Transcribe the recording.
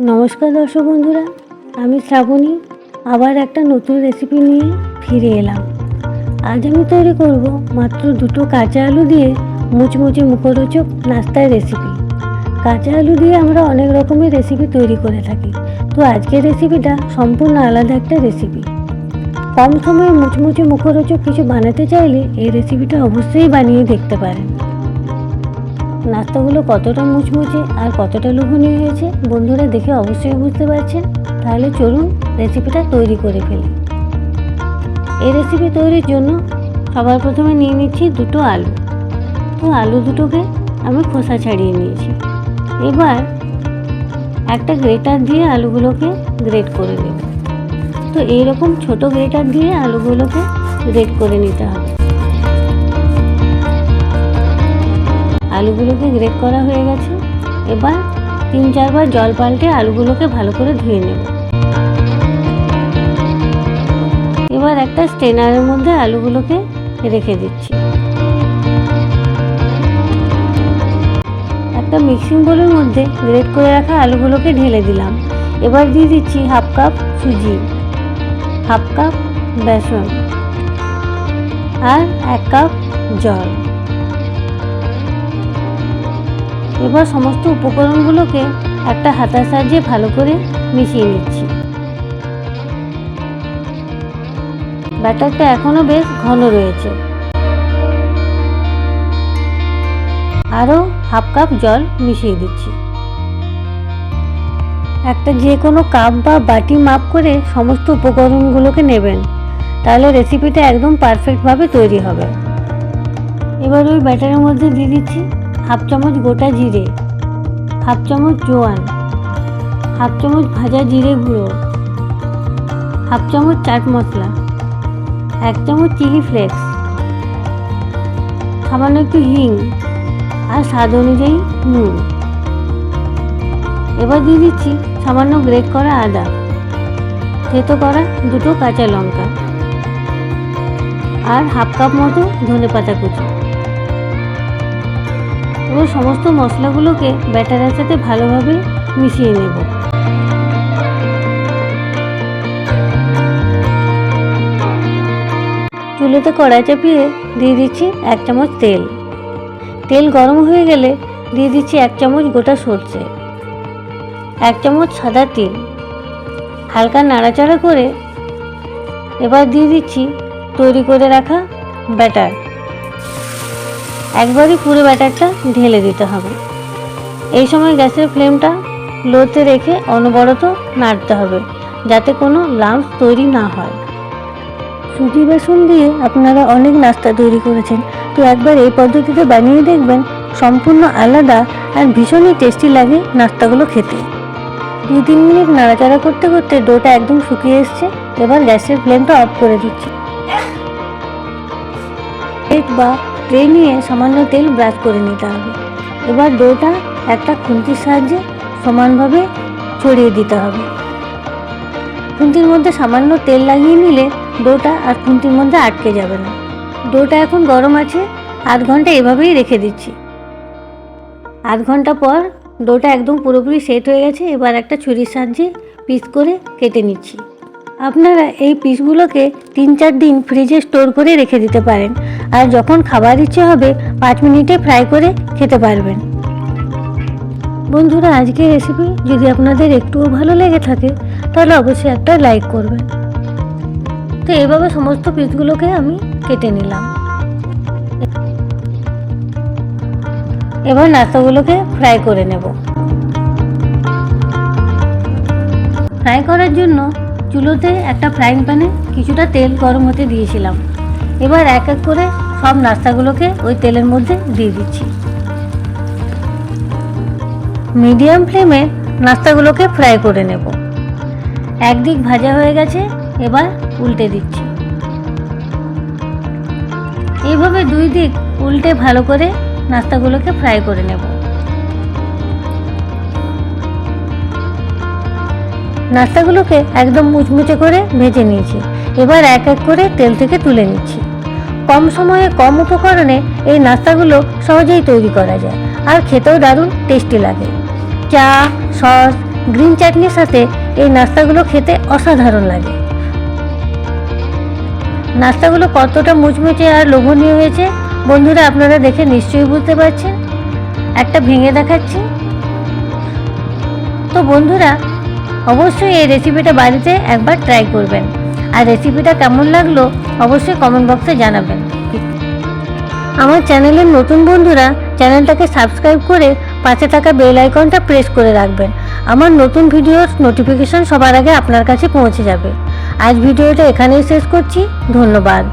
নমস্কার দর্শক বন্ধুরা, আমি শ্রাবণী, আবার একটা নতুন রেসিপি নিয়ে ফিরে এলাম। আজ আমি তৈরি করব মাত্র দুটো কাঁচা আলু দিয়ে মুচমুচে মুখরোচক নাস্তার রেসিপি কাঁচা আলু দিয়ে আমরা অনেক রকমের রেসিপি তৈরি করে থাকি। তো আজকের রেসিপিটা সম্পূর্ণ আলাদা একটা রেসিপি কম সময়ে মুচমুচে মুখরোচক কিছু বানাতে চাইলে এই রেসিপিটা অবশ্যই বানিয়ে দেখতে পারেন। নাস্তাগুলো কতটা মুচমুচে আর কতটা লোভনীয় হয়েছে বন্ধুরা দেখে অবশ্যই বুঝতে পারছেন। তাহলে চলুন রেসিপিটা তৈরি করে ফেলি। এই রেসিপি তৈরির জন্য সবার প্রথমে নিয়ে নিচ্ছি দুটো আলু। তো আলু দুটোকে আমি খোসা ছাড়িয়ে নিয়েছি। এবার একটা গ্রেটার দিয়ে আলুগুলোকে গ্রেট করে নেব। তো এইরকম ছোট গ্রেটার দিয়ে আলুগুলোকে গ্রেট করে নিতে হবে। গ্রেট করা হয়ে গেছে। এবার তিন চারবার জল পাল্টে আলুগুলোকে ভালো করে ধুয়ে নেব। এবার একটা স্টেনারের মধ্যে আলুগুলোকে রেখে দিচ্ছি। একটা মিক্সিং বোলের মধ্যে গ্রেট করে রাখা আলুগুলোকে ঢেলে দিলাম। এবার দিয়ে দিচ্ছি হাফ কাপ সুজি, হাফ কাপ বেসন আর এক কাপ জল। এবার সমস্ত উপকরণগুলোকে একটা হাতার সাহায্যে ভালো করে মিশিয়ে নিচ্ছি। ব্যাটারটা এখনও বেশ ঘন রয়েছে। আরও হাফ কাপ জল মিশিয়ে দিচ্ছি। একটা যে কোনো কাপ বা বাটি মাপ করে সমস্ত উপকরণগুলোকে নেবেন, তাহলে রেসিপিটা একদম পারফেক্টভাবে তৈরি হবে। এবার ওই ব্যাটারের মধ্যে দিয়ে দিচ্ছি হাফ চামচ গোটা জিরে, হাফ চামচ জোয়ান, হাফ চামচ ভাজা জিরে গুঁড়ো, হাফ চামচ চাট মশলা, এক চামচ চিলি ফ্লেক্স, সামান্য একটু হিং আর স্বাদ অনুযায়ী নুন। এবার দিয়ে দিচ্ছি সামান্য গ্রেট করা আদা, থেতো করা দুটো কাঁচা লঙ্কা আর হাফ কাপ মতো ধনে পাতা কুচি। এবার সমস্ত মশলাগুলোকে ব্যাটারের সাথে ভালোভাবে মিশিয়ে নেব। চুলোতে কড়াই চাপিয়ে দিয়ে দিচ্ছি এক চামচ তেল। তেল গরম হয়ে গেলে দিয়ে দিচ্ছি এক চামচ গোটা সর্ষে, এক চামচ সাদা তিল। হালকা নাড়াচাড়া করে এবার দিয়ে দিচ্ছি তৈরি করে রাখা ব্যাটার। একবারই পুরো ব্যাটারটা ঢেলে দিতে হবে। এই সময় গ্যাসের ফ্লেমটা লোতে রেখে অনবরত নাড়তে হবে, যাতে কোনো লাম্পস তৈরি না হয়। সুজি বেসন দিয়ে আপনারা অনেক নাস্তা তৈরি করেছেন। তো একবার এই পদ্ধতিতে বানিয়ে দেখবেন, সম্পূর্ণ আলাদা আর ভীষণই টেস্টি লাগে নাস্তাগুলো খেতে। দু তিন মিনিট নাড়াচাড়া করতে করতে ডোটা একদম শুকিয়ে এসছে, এবার গ্যাসের ফ্লেমটা অফ করে দিচ্ছি। বা ট্রে নিয়ে সামান্য তেল ব্রাশ করে নিতে হবে। এবার ডোটা একটা খুন্তির সাহায্যে সমানভাবে ছড়িয়ে দিতে হবে। খুন্তির মধ্যে সামান্য তেল লাগিয়ে নিলে ডোটা আর খুন্তির মধ্যে আটকে যাবে না। ডোটা এখন গরম আছে, আধ ঘণ্টা এভাবেই রেখে দিচ্ছি। আধ ঘণ্টা পর ডোটা একদম পুরোপুরি সেট হয়ে গেছে, এবার একটা ছুরির সাহায্যে পিস করে কেটে নিচ্ছি। আপনারা এই পিসগুলোকে তিন চার দিন ফ্রিজে স্টোর করে রেখে দিতে পারেন। আর যখন খাবার ইচ্ছে হবে, পাঁচ মিনিটে ফ্রাই করে খেতে পারবেন। বন্ধুরা, আজকের রেসিপি যদি আপনাদের একটুও ভালো লেগে থাকে, তাহলে অবশ্যই একটা লাইক করবেন। তো এইভাবে সমস্ত পিসগুলোকে আমি কেটে নিলাম। এবার নাস্তাগুলোকে ফ্রাই করে নেব। ফ্রাই করার জন্য চুলোতে একটা ফ্রাইং প্যানে কিছুটা তেল গরম হতে দিয়েছিলাম। এবার এক এক করে সব নাস্তাগুলোকে ওই তেলের মধ্যে দিয়ে দিচ্ছি। মিডিয়াম ফ্লেমে নাস্তাগুলোকে ফ্রাই করে নেব। একদিক ভাজা হয়ে গেছে, এবার উল্টে দিচ্ছি। এইভাবে দুই দিক উল্টে ভালো করে নাস্তাগুলোকে ফ্রাই করে নেব। নাস্তাগুলোকে একদম মুচমুচে করে ভেজে নিয়েছি। এবার এক এক করে তেল থেকে তুলে নিচ্ছি। কম সময়ে কম উপকরণে এই নাস্তাগুলো সহজেই তৈরি করা যায়। আর খেতেও দারুণ টেস্টি লাগে। চা, সস গ্রিন চাটনির সাথে এই নাস্তাগুলো খেতে অসাধারণ লাগে। নাস্তাগুলো কতটা মুচমুচে আর লোভনীয় হয়েছে, বন্ধুরা আপনারা দেখে নিশ্চয়ই বুঝতে পারছেন। একটা ভেঙে দেখাচ্ছি। তো বন্ধুরা, অবশ্যই এই রেসিপিটা বাড়িতে একবার ট্রাই করবেন। আর রেসিপিটা কেমন লাগল অবশ্যই কমেন্ট বক্সে জানাবেন। আমার চ্যানেলের নতুন বন্ধুরা চ্যানেলটাকে সাবস্ক্রাইব করে পাশে থাকা বেল আইকনটা প্রেস করে রাখবেন। আমার নতুন ভিডিওর নোটিফিকেশন সবার আগে আপনার কাছে পৌঁছে যাবে। আজ ভিডিওটা এখানেই শেষ করছি। ধন্যবাদ।